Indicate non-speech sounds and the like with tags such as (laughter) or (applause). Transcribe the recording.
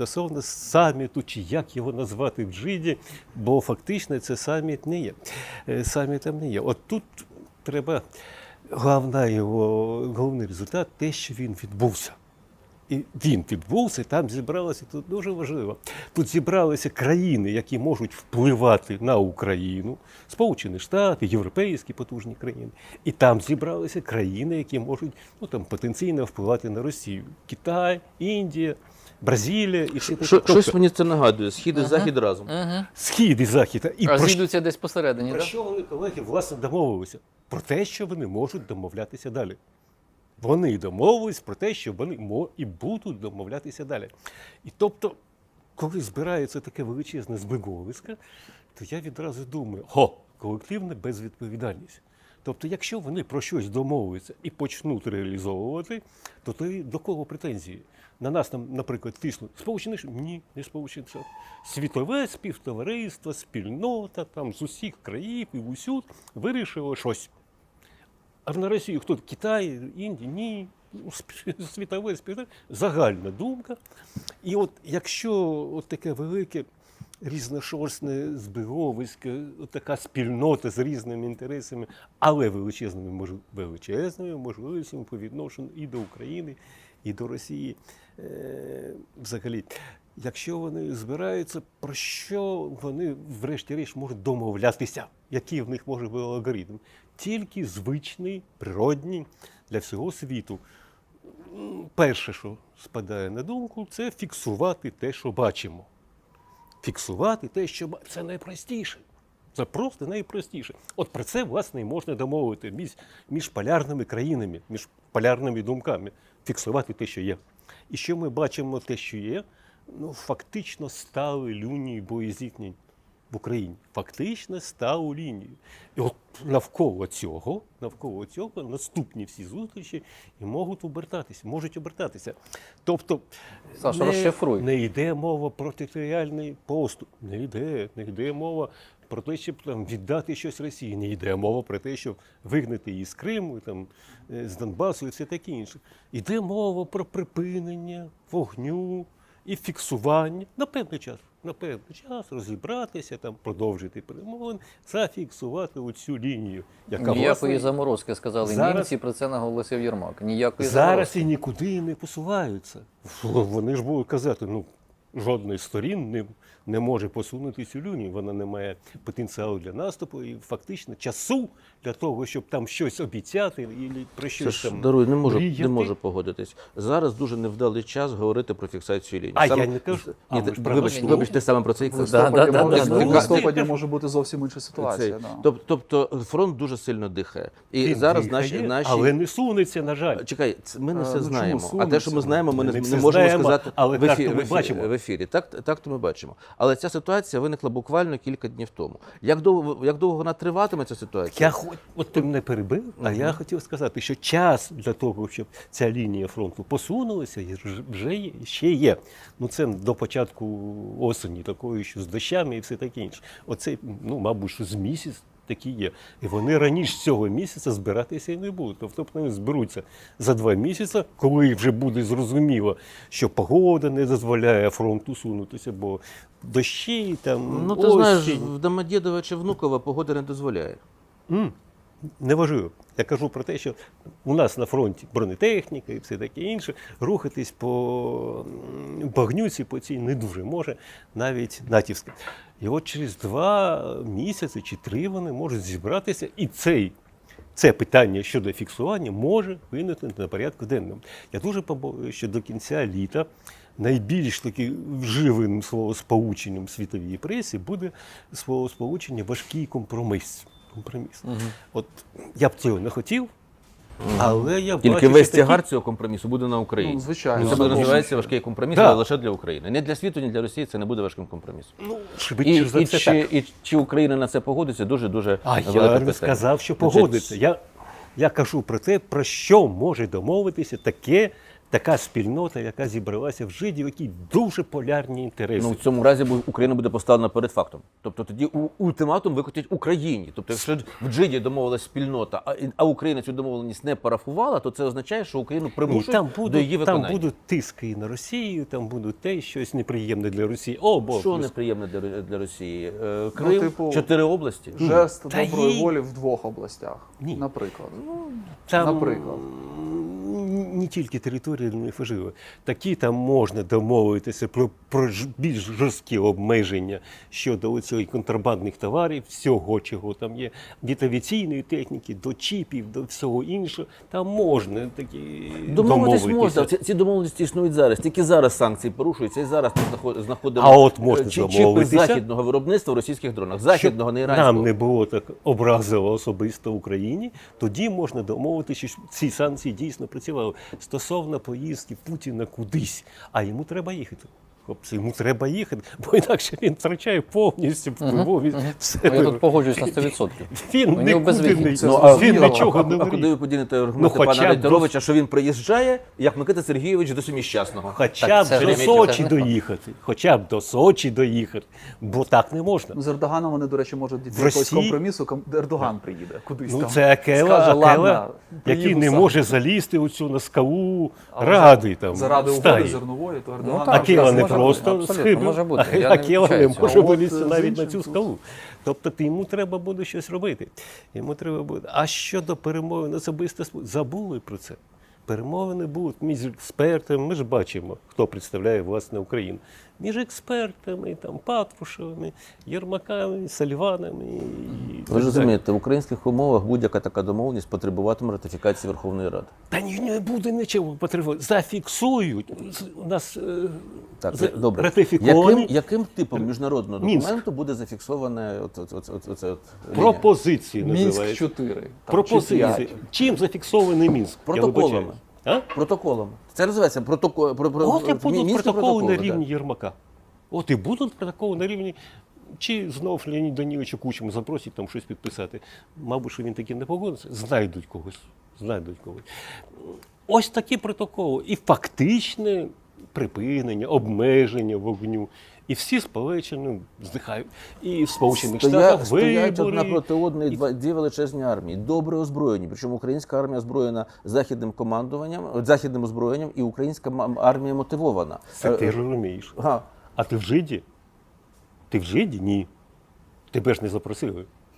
стосовно саміту, чи як його назвати в Джиді, бо фактично це саміт не є. Е, Самітом не є. От тут треба головна його, головний результат те, що він відбувся. І він відбувся, там зібралося тут дуже важливо. Тут зібралися країни, які можуть впливати на Україну, Сполучені Штати, європейські потужні країни. І там зібралися країни, які можуть ну, там, потенційно впливати на Росію: Китай, Індія, Бразилія і всі такі. Що, Тобто, щось мені це нагадує. Схід і захід разом. Угу. Схід і Захід. І А про, зійдуться десь посередині, про так? що вони, колеги, власне, домовилися? Про те, що вони можуть домовлятися далі. Вони домовились про те, що вони мо- і будуть домовлятися далі. І тобто, коли збирається таке величезне збіговисько, то я відразу думаю, о, колективна безвідповідальність. Тобто, якщо вони про щось домовляться і почнуть реалізовувати, то тоді до кого претензії? На нас там, наприклад, тиснуть Сполучені Штати? Ні, не Сполучені Штати. Світове співтовариство, спільнота там з усіх країв і усюд вирішило щось. А на Росію хто? Китай, Індія? Ні. Ну, (laughs) Світове співтовариство. Загальна думка. І от якщо от таке велике різношорстне збіговисько, така спільнота з різними інтересами, але величезними, величезними можливостями по відношенню і до України, і до Росії. Е, взагалі, якщо вони збираються, про що вони, врешті-решт, можуть домовлятися, який в них може бути алгоритм? Тільки звичний, природній для всього світу. Перше, що спадає на думку, це фіксувати те, що бачимо. Фіксувати те, що це найпростіше. Це просто найпростіше. От про це, власне, і можна домовити між, між полярними країнами, між полярними думками. Фіксувати те, що є. І що ми бачимо те, що є, ну, фактично стали люні боєзіткнень в Україні. Фактично стали лінією. І от навколо цього, навколо цього наступні всі зустрічі і можуть обертатися, можуть обертатися. Тобто Саша, розшифруй. не йде мова про територіальний поступ, не йде, не йде мова про те, щоб там віддати щось Росії, не йде мова про те, щоб вигнати її з Криму, там, е, з Донбасу і все таке інше. Йде мова про припинення вогню і фіксування на певний час. На певний час розібратися, там, продовжити перемовин, зафіксувати оцю лінію, яка Ніякої власне, заморозки сказали зараз- німці, про це наголосив Єрмак. Ніякої Зараз заморозки. і нікуди не посуваються. Вони ж будуть казати, ну жодної з сторін не, не може посунути цю лінію. Вона не має потенціалу для наступу і фактично часу для того, щоб там щось обіцяти і про Це щось ж там. даруй, не можу, не можу погодитись. Зараз дуже невдалий час говорити про фіксацію лінії. А я не кажу. А Ні, ви ти- ж вибач, вибач, ти саме про це і казав. Да, листопаді, да, може, да, в да. листопаді може бути зовсім інша Цей, ситуація. Да. Тобто фронт дуже сильно дихає. І Він зараз дихає, наші, наші... Але не сунеться, на жаль. Чекай, це- ми не Е, все ну, чому знаємо. А те, що ми знаємо, ми не, не можемо знаємо, сказати але в, так ефірі. Так, так то ми бачимо. Але ця ситуація виникла буквально кілька днів тому. Як довго, як довго вона триватиме, ця ситуація? Я хоч от ти мене перебив, а я хотів сказати, що час для того, щоб ця лінія фронту посунулася, вже є, ще є. Ну це до початку осені, такої, що з дощами і все таке інше. Оце, ну, мабуть, що з місяць такі є. І вони раніше цього місяця збиратися і не будуть. Тобто вони зберуться за два місяці, коли вже буде зрозуміло, що погода не дозволяє фронту сунутися, бо дощі там. Ну, ти знаєш, в Домодєдова чи Внукова погода не дозволяє. М, Неважливо. Я кажу про те, що у нас на фронті бронетехніка і все таке інше. Рухатись по багнюці по цій не дуже може, навіть натівська. І от через два місяці чи три вони можуть зібратися, і цей. Це питання щодо фіксування може виникнути на порядку денному. Я дуже побоююся, що до кінця літа найбільш таки вживаним словосполученням світовій пресі буде словосполучення важкий компроміс. Компроміс. От я б цього не хотів, але я Тільки бачу, весь такі- тягар цього компромісу буде на Україні. Ну, звичайно. Це буде називається важкий компроміс, Да. але лише для України. Не для світу, ні для Росії це не буде важким компромісом. Ну, І, швидше за і, все чи, так. і чи Україна на це погодиться, дуже дуже А велике я питання. не сказав, що Значить, погодиться. Я, я кажу про те, про що може домовитися таке така спільнота, яка зібралася в жиді, в якій дуже полярні інтереси. Ну, в цьому разі бу- Україна буде поставлена перед фактом. Тобто тоді у- ультиматум викотять Україні. Тобто, якщо в Джиді домовилась спільнота, а, а Україна цю домовленість не парафувала, то це означає, що Україну примушують там до будуть, її там будуть тиски на Росію, там будуть те, щось неприємне для Росії. О, бо Що неприємне для, для Росії? Е, Крим, типу, чотири області. Жест Та доброї їй- волі в двох областях, Ні. наприклад. там наприклад. Не тільки територія не важливо. Такі там можна домовитися про, про більш жорсткі обмеження щодо цих контрабандних товарів, всього, чого там є, від авіаційної техніки до чіпів, до всього іншого. Там можна такі Домовитись домовитися. можна. Ці, ці домовленості існують зараз. Тільки зараз санкції порушуються, і зараз ми знаходимо А от можна е, чіпи домовитися. західного виробництва в російських дронах. Західного, не іранського. нам не було так образливо особисто в Україні, тоді можна домовитися, що ці санкції дійсно працювали стосовно поїздки Путіна кудись, а йому треба їхати. Хлопці, йому треба їхати, бо інакше він втрачає повністю впливовість в Ну. Я тут погоджуюсь на 100%. Він У без нікуди не. Ну, він а зрозуміло. нічого не А куди ви подінете аргументи Ну, хоча пана б Рейтеровича, що він приїжджає, як Микита Сергійович до Семіщасного? Хоча Так, б до Сочі доїхати, хоча б до Сочі доїхати, бо так не можна. Ну, з Ердоганом вони, до речі, можуть дійти якогось компромісу, ком- Ердоган приїде кудись Ну, там. це Акела, Скаже, Акела «Ладно, який не може залізти оцю на скалу ради. Заради угоди зернової, то Ердоган... Ну, Акела не може просто абсолютно, схибив, може бути. (laughs) а Я не Акела не виключаю може цього. вилізти навіть на цю скалу. Тобто ти- йому треба буде щось робити. Йому треба буде. А щодо перемовин особисто забули про це. Перемовини будуть між експертами. Ми ж бачимо, хто представляє власне Україну. Між експертами, там Патрушевими, Єрмаками, Сальванами. І Ви так ж розумієте, в українських умовах будь-яка така домовленість потребуватиме ратифікації Верховної Ради. Та ні, не буде нічого потрібно. Зафіксують. У нас е, Так, за- добре. ратифіковані Яким, яким типом міжнародного Мінськ. документу буде зафіксоване от, от, от, от, оце от пропозиції Мінськ 4. Пропозиції. Чим зафіксований Мінськ? Я Протоколами. А? Протоколом. Це називається протокол. Про, про, От і будуть протоколи на рівні так. Єрмака. От і будуть протоколи на рівні. Чи знов Леонід Даніловича Кучму запросять там щось підписати. Мабуть, що він таки не погодиться. Знайдуть когось. Знайдуть когось. Ось такі протоколи. І фактичне припинення, обмеження вогню. І всі сполучені здихають. І в Сполучених Штатах стоять одна проти одної два дві величезні армії, добре озброєні. Причому українська армія озброєна західним командуванням, е, західним озброєнням, і українська армія мотивована. Це ти Е, розумієш. А, А ти в жиді? Ти в жиді? Ні. Тебе ж не запросили.